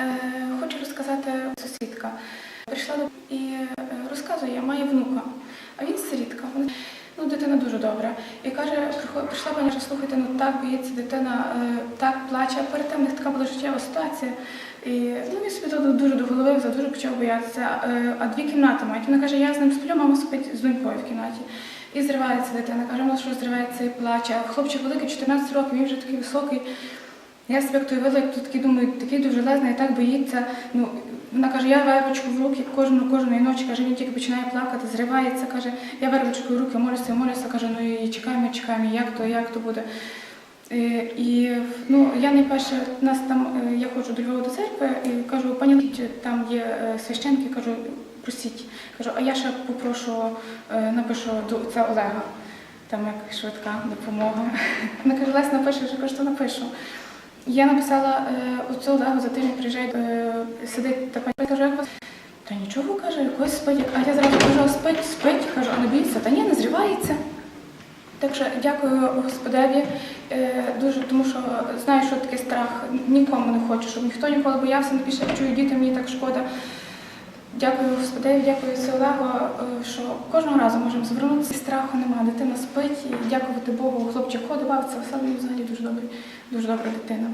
Е, Хочу розказати сусідка. Прийшла і е, розказує, має внука, а він сирітка. Ну, дитина дуже добра. І каже, прийшла пані, що слухайте, ну так боїться дитина, е, так плаче. Перед тим в них така була життєва ситуація. І ну, він собі дуже до голови взяв, дуже почав боятися. А дві кімнати мають. Вона каже, я з ним сплю, мама спить з донькою в кімнаті. І зривається дитина. Каже, вона що зривається і плаче. Хлопчик великий, 14 років, він вже такий високий. Я себе як той велик, тут такий думаю, такий довжелезний, так боїться. Ну, вона каже, я вервочку в руки кожну кожної ночі, каже, він тільки починає плакати, зривається, каже, я вервочку в руки, молюся, молюся, каже, ну і чекаємо, чекаємо, як то, як то буде. Е, І ну, я найперше, нас там, е, я ходжу до Львова до церкви і кажу, пані, там є е, священки, кажу, просіть. Кажу, а я ще попрошу, напишу отця Олега, там як швидка допомога. Вона каже, Лесь, напишеш, я кажу, що напишу. Я написала у оцю Олегу за тиждень приїжджає, е, сидить та пані каже, як вас. Та нічого каже, якось спить. А я зразу кажу, спить, спить, кажу, а не боїться, та ні, не зривається. Так що дякую Господеві е, дуже, тому що знаю, що таке страх. Нікому не хочу, щоб ніхто ніколи боявся, не більше чую діти, мені так шкода. Дякую господи, дякую Олегу, е, що кожного разу можемо звернутися. Страху немає, дитина спить і дякувати Богу, хлопчик ходив, це все взагалі дуже добре, дуже добра дитина.